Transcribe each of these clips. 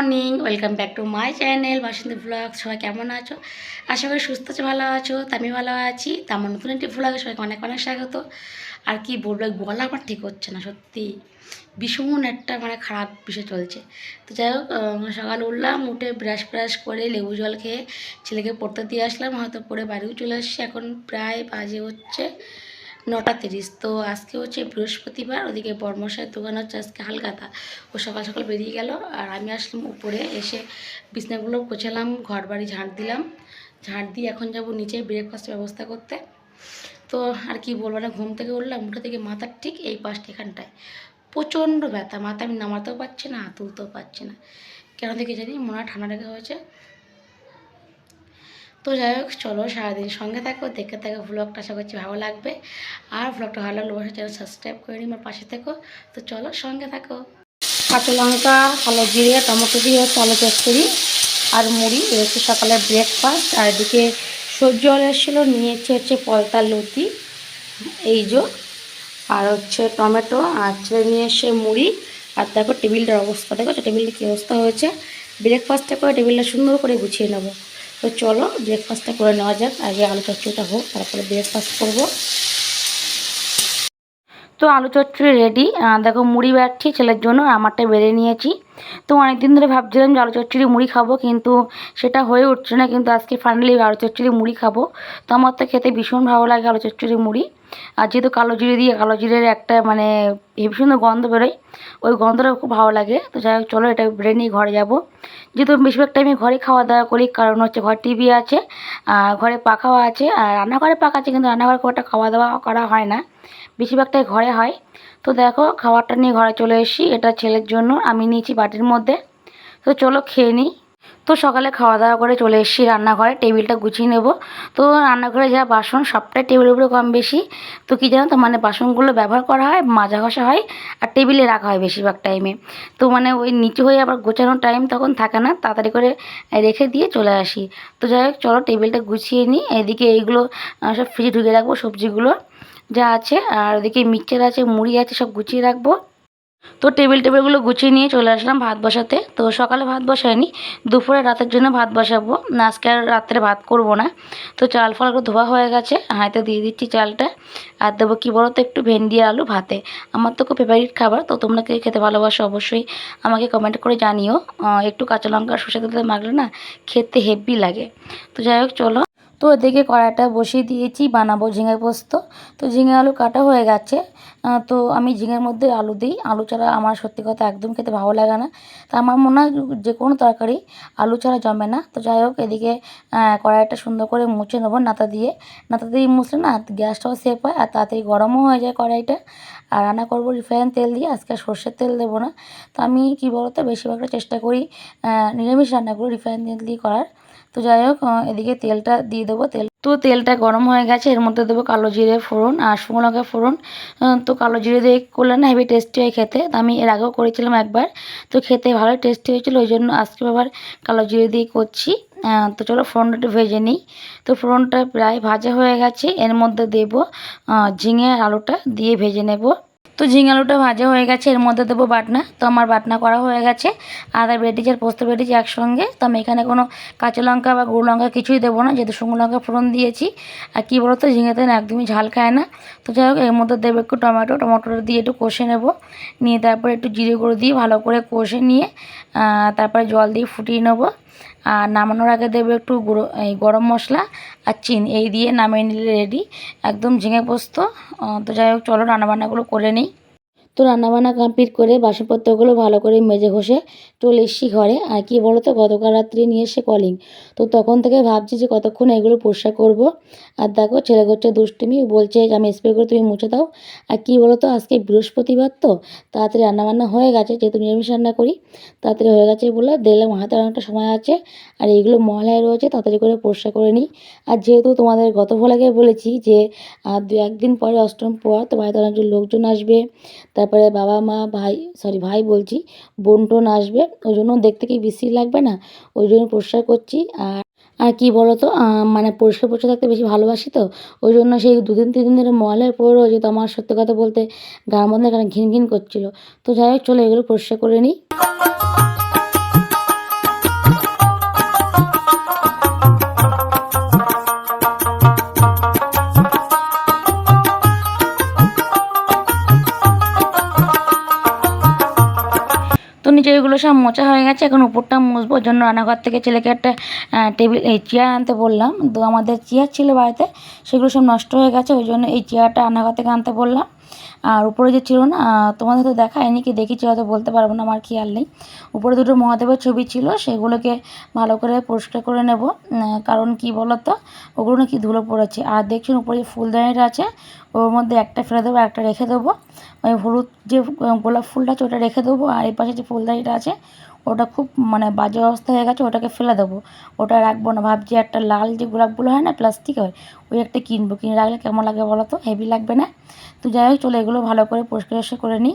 Morning, welcome back to my channel Basanti blog. সবাই কেমন আছো? আশা করি সুস্থ আছো, ভালো আছো আমি ভালো আছি। তা আমার নতুন একটি ব্লগে সবাইকে অনেক অনেক স্বাগত। আর কি বলব বলা আমার ঠিক হচ্ছে না, সত্যি। ভীষণ একটা মানে খারাপ বিষয় চলছে। তো যাই হোক সকালে উঠলাম, উঠে ব্রাশ ব্রাশ করে লেবু জল খেয়ে ছেলেকে পড়তে দিয়ে আসলাম, হয়তো পরে বাড়িও চলে আসছি। এখন প্রায় বাজে হচ্ছে নটা তিরিশ। তো আজকে হচ্ছে বৃহস্পতিবার, ওদিকে বর্মশাইয়ের দোকান হচ্ছে আজকে হালকাতা ও সকাল সকাল বেরিয়ে গেল আর আমি আসলাম উপরে এসে বিছনাগুলো গোছালাম ঘর বাড়ি ঝাঁট দিলাম। ঝাঁট দিয়ে এখন যাব নিচে ব্রেকফাস্টের ব্যবস্থা করতে। তো আর কি বলব না, ঘুম থেকে উঠলাম, উঠে থেকে মাথার ঠিক এই পাশটা এখানটায়। প্রচণ্ড ব্যথা, মাথা আমি নামাতেও পারছি না তুলতেও পারছি না। কেন থেকে জানি মনে হয় ঠান্ডা লেগে হয়েছে। তো যাই হোক, চলো সারাদিন সঙ্গে থাকো দেখে থাকো ভ্লগটা আশা করছি ভালো লাগবে। আর ভ্লগটা ভালো লাগলে অবশ্যই চ্যানেল সাবস্ক্রাইব করে নিই আমার পাশে থেকো। তো চলো সঙ্গে থাকো। কাঁচা লঙ্কা, কালো জিরে, টমেটো দিয়ে হচ্ছে আলু চচ্চড়ি আর মুড়ি হচ্ছে সকালের ব্রেকফাস্ট আর এদিকে সবজি অল এসেছিল, নিয়েছি হচ্ছে পলতা লতি, এই যে। আর হচ্ছে টমেটো, আর ছেলে নিয়ে এসে মুড়ি। আর তারপর টেবিলটার অবস্থা দেখো টেবিলটা কী অবস্থা হয়েছে? ব্রেকফাস্টটা করে টেবিলটা সুন্দর করে গুছিয়ে নেব। তো চলো ব্রেকফাস্টটা করে নেওয়া যাক। আগে আলু চচ্চড়িটা হোক তারপরে ব্রেকফাস্ট করব। তো আলু চচ্চড়ি রেডি দেখো মুড়ি বাড়ছি ছেলের জন্য আমারটা বেড়ে নিয়েছি। তো অনেকদিন ধরে ভাবছিলাম যে আলু চচ্চড়ি মুড়ি খাব, কিন্তু সেটা হয়ে উঠছে না, কিন্তু আজকে ফাইনালি আলু চচ্চড়ি মুড়ি খাব। তো আমার তো খেতে ভীষণ ভালো লাগে আলু চচ্চড়ি মুড়ি। আর যেহেতু কালো জিরে দিয়ে, কালো জিরের একটা মানে সুন্দর গন্ধ বেরোয়, ওই গন্ধটা খুব ভালো লাগে। তো যাই হোক, চলো এটা বেড়ে নিয়ে ঘরে যাব। যেহেতু বেশিরভাগ টাইমে ঘরে খাওয়া দাওয়া করি, কারণ হচ্ছে ঘর টিভি আছে আর ঘরে পাখাও আছে, আর রান্নাঘরে পাখা আছে, কিন্তু রান্নাঘরে খুব একটা খাওয়া দাওয়া করা হয় না। বেশিরভাগটাই ঘরে হয়। তো দেখো, খাবারটা নিয়ে ঘরে চলে এসেছি। এটা ছেলের জন্য। আমি নিয়েছি বাটির মধ্যে। তো চলো খেয়ে নিই। তো সকালে খাওয়া দাওয়া করে চলে এসেছি রান্নাঘরে। টেবিলটা গুছিয়ে নেব। তো রান্নাঘরে যা বাসন, সবটাই টেবিলের উপরে কম বেশি। তো কী জানো তো মানে বাসনগুলো ব্যবহার করা হয়, মাজা ঘষা হয়, আর টেবিলে রাখা হয় বেশিরভাগ টাইমে তো মানে ওই নিচু হয়ে আবার গোছানোর টাইম তখন থাকে না। তাড়াতাড়ি করে রেখে দিয়ে চলে আসি। তো যাই হোক, চলো টেবিলটা গুছিয়ে নিই। এদিকে এইগুলো সব ফ্রিজে ঢুকে রাখব সবজিগুলো। যা আছে, আর ওদিকে মিক্সচার আছে, মুড়ি আছে, সব গুছিয়ে রাখব। তো টেবিল টেবিলগুলো গুছিয়ে নিয়ে চলে আসলাম ভাত বসাতে। তো সকালে ভাত বসাইনি দুপুরে রাতের জন্য ভাত বসাবো। না, আজকে আর রাত্রে ভাত করব না। তো চাল ফালগুলো ধোয়া হয়ে গেছে, হাঁড়িতে দিয়ে দিচ্ছি চালটা। আর দেবো কী বলো তো একটু ভেন্ডি আলু ভাতে। আমার তো খুব ফেভারিট খাবার, তো তোমরা কে খেতে ভালোবাসো অবশ্যই আমাকে কমেন্ট করে জানিও। একটু কাঁচা লঙ্কা সর্ষে তেলে মাখলে না খেতে হেভি লাগে। তো যাই হোক, চলো। তো এদিকে কড়াইটা বসিয়ে দিয়েছি, বানাবো ঝিঙে পোস্ত। তো ঝিঙে আলু কাটা হয়ে গেছে। তো আমি ঝিঙের মধ্যে আলু দিই। আলু ছাড়া আমার সত্যি কথা একদম খেতে ভালো লাগে না। তা আমার মনে হয় যে কোনো তরকারি আলু ছাড়া জমে না। তো যাই হোক, এদিকে কড়াইটা সুন্দর করে মুছে নেব নাতা দিয়ে। নাতা দিয়ে মুছলে না গ্যাসটাও সেফ হয় আর তাড়াতাড়ি গরমও হয়ে যায় কড়াইটা। আর রান্না করব রিফাইন তেল দিয়ে। আজকে সর্ষের তেল দেবো না। তো আমি কী বলতো, বেশিরভাগটা চেষ্টা করি নিরামিষ রান্নাগুলো রিফাইন তেল দিয়ে করার। তো যাই হোক এদিকে তেলটা দিয়ে দেবো। তেল তো তেলটা গরম হয়ে গেছে, এর মধ্যে দেবো কালো জিরে ফোড়ন আর শুকনো লঙ্কা ফোড়ন তো কালো জিরে দিয়ে করলে না হেভি টেস্টি হয় খেতে। তো আমি এর আগেও করেছিলাম একবার, তো খেতে ভালোই টেস্টি হয়েছিল, ওই জন্য আজকে আবার কালো জিরে দিয়ে করছি। তো চলো ফোড়নটা একটু ভেজে নিই। তো ফোড়নটা প্রায় ভাজা হয়ে গেছে, এর মধ্যে দেবো ঝিঙে আলুটা দিয়ে ভেজে নেব। তো ঝিঙে আলুটা ভাজা হয়ে গেছে, এর মধ্যে দেবো বাটনা। তো আমার বাটনা করা হয়ে গেছে। আদা বেটেছি আর পোস্ত বেটেছি একসঙ্গে। তো আমি এখানে কোনো কাঁচা লঙ্কা বা গুঁড়ো লঙ্কা কিছুই দেবো না, যেহেতু শুকনো লঙ্কা ফোড়ন দিয়েছি। আর কী বলতো ঝিঙেতে না একদমই ঝাল খায় না। তো যাই হোক, এর মধ্যে দেবো একটু টমেটো। টমেটোটা দিয়ে একটু কষে নেব। নিয়ে তারপরে একটু জিরে গুঁড়ো দিয়ে ভালো করে কষে নিয়ে তারপরে জল দিয়ে ফুটিয়ে নেব। আর নামানোর আগে দেবো একটু গুঁড়ো, এই গরম মশলা আর চিন। এই দিয়ে নামিয়ে নিলে রেডি একদম ঝিঙে পোস্ত। তো যাই হোক, চলো রান্নাবান্নাগুলো করে নিই। তো রান্নাবান্না কমপ্লিট করে বাসনপত্রগুলো ভালো করে মেজে ঘষে চলে এসেছি ঘরে। আর কি বলো তো গতকাল রাত্রে নিয়ে এসে কলিং তো তখন থেকে ভাবছি যে কতক্ষণ এগুলো পরিষ্কার করব। আর দেখো, ছেলে করছে দুষ্টুমি বলছে আমি স্প্রে করে তুমি মুছে দাও। আর কি বলো তো আজকে বৃহস্পতিবার তো, তাড়াতাড়ি রান্নাবান্না হয়ে গেছে, যেহেতু নিরামিষ রান্না করি, তাড়াতাড়ি হয়ে গেছে বলে দেখলাম হাতে অনেকটা সময় আছে। আর এইগুলো মহলায় রয়েছে, তাড়াতাড়ি করে পরিষ্কার করে নিই। আর যেহেতু তোমাদের গত ভোলাকে বলেছি যে দু একদিন পরে অষ্টম পর, তো বাড়িতে অনেকজন লোকজন আসবে। তারপরে বাবা মা, ভাই সরি ভাই বলছি, বোন টোন আসবে, ওই জন্য দেখতে কি বেশি লাগবে না? ওই জন্য পরিষ্কার করছি। আর আর কি বলো তো মানে পরিষ্কার পরিষ্কার থাকতে বেশি ভালোবাসি তো, ওই জন্য সেই দুদিন তিন দিন ধরে মলের রয়েছে তো আমার সত্যি কথা বলতে গার মধ্যে ঘিন ঘিন করছিল। তো যাই হোক, চলো এগুলো পরিষ্কার করে নিই। সব মোচা হয়ে গেছে। এখন উপরটা মুছবো। জন্য রান্নাঘর থেকে ছেলেকে একটা টেবিল, এই চেয়ার আনতে বললাম। তো আমাদের চেয়ার ছিল বাড়িতে। সেগুলো সব নষ্ট হয়ে গেছে। ওই জন্য এই চেয়ারটা রান্নাঘর থেকে আনতে বললাম। আর উপরে যে ছিল না তোমাদের তো দেখায়নি কি দেখেছি হয়তো বলতে পারব না, আমার খেয়াল নেই। উপরে দুটো মহাদেবের ছবি ছিল। সেগুলোকে ভালো করে পরিষ্কার করে নেব। কারণ কি বলো তো ওগুলো নাকি ধুলো পড়েছে। আর দেখছেন উপরে যে ফুলদানিটা আছে, ওর মধ্যে একটা ফেলে দেবো একটা রেখে দেবো। ওই হলুদ যে গোলাপ ফুলটা আছে ওটা রেখে দেবো আর এই পাশে যে ফুলদানিটা আছে ওটা খুব মানে বাজে অবস্থা হয়ে গেছে, ওটাকে ফেলে দেবো। ওটা রাখব না, ভাবছি একটা লাল যে গোলাপগুলো হয় না প্লাস্টিক হয়, ওই একটা কিনবো। কিনে রাখলে কেমন লাগে বলো তো? হেভি লাগবে না। তো যাই হোক, চলো এগুলো ভালো করে পরিষ্কার করে নিই।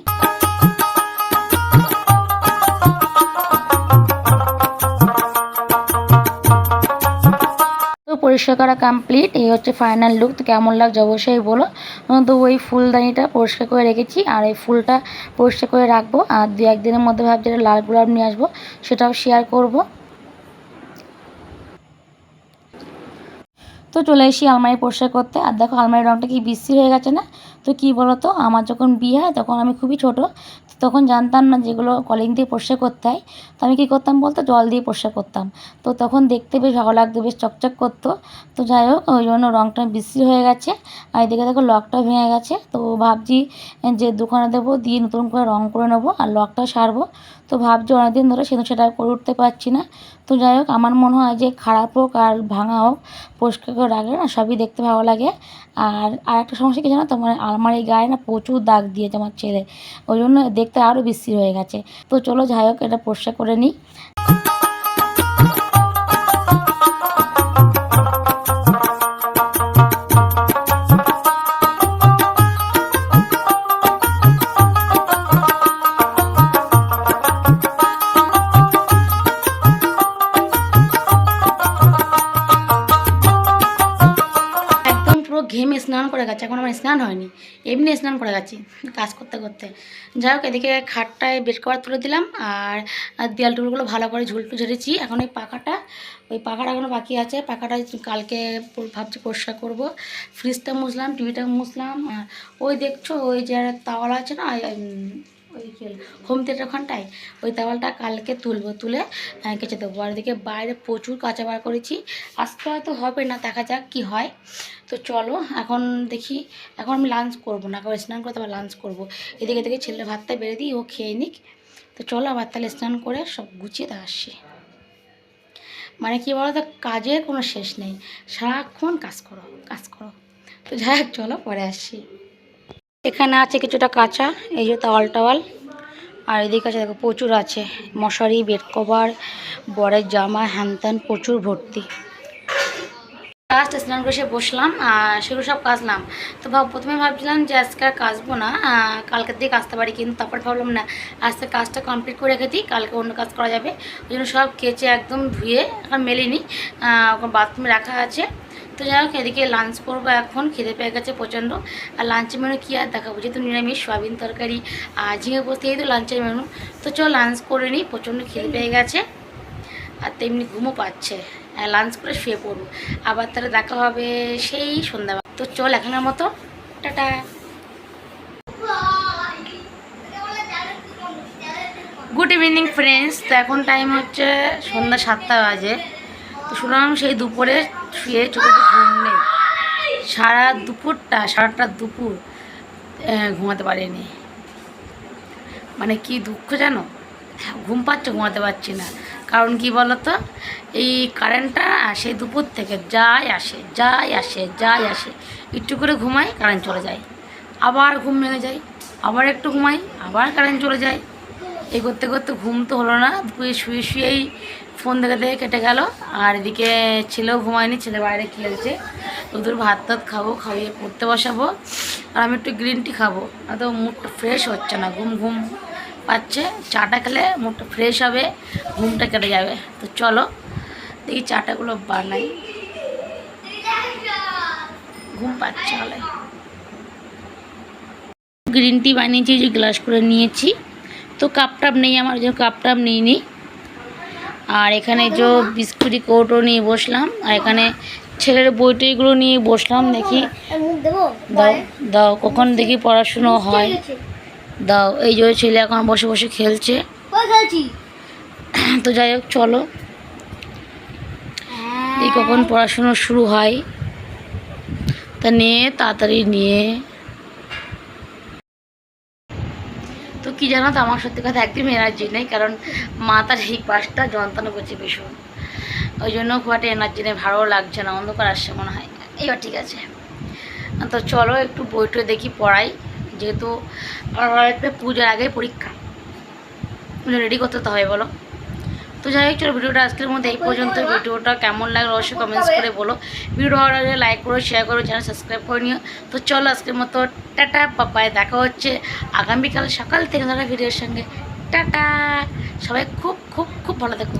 পরিষ্কার করা কমপ্লিট এই হচ্ছে ফাইনাল লুক তো কেমন লাগছে অবশ্যই বলো। তো ওই ফুলদানিটা পরিষ্কার করে রেখেছি, আর এই ফুলটা পরিষ্কার করে রাখব। আর দু একদিনের মধ্যে ভাবছি একটা লাল গোলাপ নিয়ে আসব, সেটাও শেয়ার করব। তো চলে এসি আলমারি পরিষ্কার করতে। আর দেখো, আলমারির রঙটা কি বিশ্রী হয়ে গেছে না? তো কি বলো তো আমার যখন বিয়ে হয়, তখন আমি খুবই ছোট তখন জানতাম না যেগুলো কলিং দিয়ে পরিষ্কার করতে হয়। তো আমি কী করতাম বলতো? জল দিয়ে পরিষ্কার করতাম। তো তখন দেখতে বেশ ভালো লাগতো, বেশ চকচক করতো। তো যাই হোক, ওই জন্য রঙটা বিশ্রী হয়ে গেছে। আর এদিকে দেখো লকটা ভেঙে গেছে। তো ভাবছি যে দোকানে দেবো, দিয়ে নতুন করে রঙ করে নেব, আর লকটা সারবো। তো ভাবছি অনেকদিন ধরে সেটা সেটা করে উঠতে পারছি না। তো যাই হোক, আমার মনে হয় যে খারাপ হোক আর ভাঙা হোক, পরিষ্কার করে রাখলে না সবই দেখতে ভালো লাগে। আর আর একটা সমস্যা কি জানো তো মানে আলমারির গায়ে না প্রচুর দাগ দিয়েছে আমার ছেলে। ওই জন্য দেখতে আরও বিশ্রী হয়ে গেছে। তো চলো যাই হোক, এটা পরিষ্কার করে নিই। করে গেছে, এখন আমার স্নান হয়নি। এমনি স্নান করে গেছি, কাজ করতে করতে। যাই হোক, এদিকে খাটটায় বেড কভার তুলে দিলাম, আর দেয়াল টুলগুলো ভালো করে ঝুলটু ঝেড়েছি। এখন ওই পাখাটা ওই পাখাটা এখনও বাকি আছে। পাখাটা কালকে ভাবছি পরিষ্কার করব। ফ্রিজটা মুছলাম, টিভিটা মুছলাম। ওই দেখছ, ওই যে তাওয়ালা আছে না ওই, হোম থিয়েটার ওখানটায় ওই তাওয়ালটা কালকে তুলবো তুলে কেচে দেবো। আর এদিকে বাইরে প্রচুর কাঁচা বার করেছি। আজকে হয়তো হবে না দেখা যাক কি হয়। তো চলো এখন দেখি এখন আমি লাঞ্চ করব না কারণ স্নান করে তারপর লাঞ্চ করব। এদিকে এদিকে ছেলে ভাতটা বেড়ে দিই ও খেয়ে নিক। তো চলো আবার তাহলে স্নান করে সব গুছিয়ে তা আসি। মানে কি বলো তো কাজের কোনো শেষ নেই। সারাক্ষণ কাজ করো কাজ করো। তো যাই হোক চলো পরে আসি। এখানে আছে কিছুটা কাঁচা, এই যে তাওয়াল টাওয়াল। আর এদিকে আছে, দেখো, প্রচুর আছে। মশারি, বেড কভার, বরের জামা হ্যান ত্যান প্রচুর ভর্তি। লাস্ট স্নান করে এসে বসলাম, আর সেগুলো সব কাচলাম। তো ভাব, প্রথমে ভাবছিলাম যে আজকে আর কাচবো না কালকের দিকে কাচতে পারি, কিন্তু তারপর ভাবলাম না, আজকে কাজটা কমপ্লিট করে রেখে দিই, কালকে অন্য কাজ করা যাবে। ওই জন্য সব কেচে একদম ধুয়ে, এখন মেলিনি ওখানে বাথরুমে রাখা আছে। তো যাই হোক, এদিকে লাঞ্চ করব এখন, খিদে পেয়ে গেছে প্রচণ্ড। আর লাঞ্চের মেনু কী আর দেখাবো? যেহেতু নিরামিষ, সয়াবিন তরকারি আর ঝিঙে বসতে এই তো লাঞ্চের মেনু তো চল লাঞ্চ করে নিই প্রচণ্ড খিদে পেয়ে গেছে। আর তেমনি ঘুমও পাচ্ছে। লাঞ্চ করে শুয়ে পড়ব। আবার তাহলে দেখা হবে সেই সন্ধ্যাবেলা। তো চল এখনের মতো। টাটা। গুড ইভিনিং ফ্রেন্ডস তো এখন টাইম হচ্ছে সন্ধ্যা সাতটা বাজে। তো শুনলাম সেই দুপুরে শুয়ে চোখে ঘুম নেই। সারা দুপুরটা, সারাটা দুপুর ঘুমাতে পারিনি। মানে কি দুঃখ জানো? ঘুম পাচ্ছে, ঘুমাতে পারছি না। কারণ কি বলতো? এই কারেন্টটা আসে দুপুর থেকে, যাই আসে যাই আসে যাই আসে। একটু করে ঘুমাই কারেন্ট চলে যায়। আবার ঘুম ভেঙে যায়, আবার একটু ঘুমাই, আবার কারেন্ট চলে যায়। এই করতে করতে ঘুম তো হলো না, দুপুরে শুয়ে শুয়েই ফোন দেখে দেখে কেটে গেল। আর এদিকে ছেলেও ঘুমায়নি, ছেলে বাইরে খেলছে ওদের ভাত টাত খাব, খাইয়ে পড়তে বসাবো। আর আমি একটু গ্রিন টি খাব। আর তো মুডটা ফ্রেশ হচ্ছে না, ঘুম ঘুম পাচ্ছে। চাটা খেলে মুডটা ফ্রেশ হবে, ঘুমটা কেটে যাবে। তো চলো, দেখি চাটাগুলো বানাই। ঘুম পাচ্ছে হলে গ্রিন টি বানিয়েছি, যে গ্লাস করে নিয়েছি। তো কাপ টাপ নেই আমার, যে কাপ টাপ নিইনি। আর এখানে যে বিস্কুটি কৌটো নিয়ে বসলাম, আর এখানে ছেলের বই টইগুলো নিয়ে বসলাম দেখি। দাও দাও, কখন দেখি পড়াশুনো হয়। দাও, এই যে ছেলে এখন বসে বসে খেলছে। তো যাই হোক, চলো। এই কখন পড়াশুনো শুরু হয়। তা নিয়ে তাড়াতাড়ি নিয়ে তো কি জানো তো, আমার সত্যি কথা একদম এনার্জি নেই, কারণ মাথার এই পাশটা যন্ত্রণা করছে ভীষণ। ওই জন্য খুব একটা এনার্জি নেই, ভালো লাগছে না, অন্ধকার আসছে মনে হয়। এবার ঠিক আছে। তো চলো একটু বইটা দেখি, পড়াই। যেহেতু একটা পুজোর আগে পরীক্ষা। রেডি করতে তো হয় বলো। তো যাই হোক, চলো ভিডিওটা আজকের মধ্যে এই পর্যন্ত। ভিডিওটা কেমন লাগল অবশ্যই কমেন্টস করে বলো। ভিডিও ভালো লাগলে লাইক করো শেয়ার করো চ্যানেল সাবস্ক্রাইব করে নিও। তো চলো আজকের মতো, টাটা পাপায় দেখা হচ্ছে আগামীকাল সকাল থেকে ধরা ভিডিওর সঙ্গে। টাটা! সবাই খুব খুব খুব ভালো থেকো।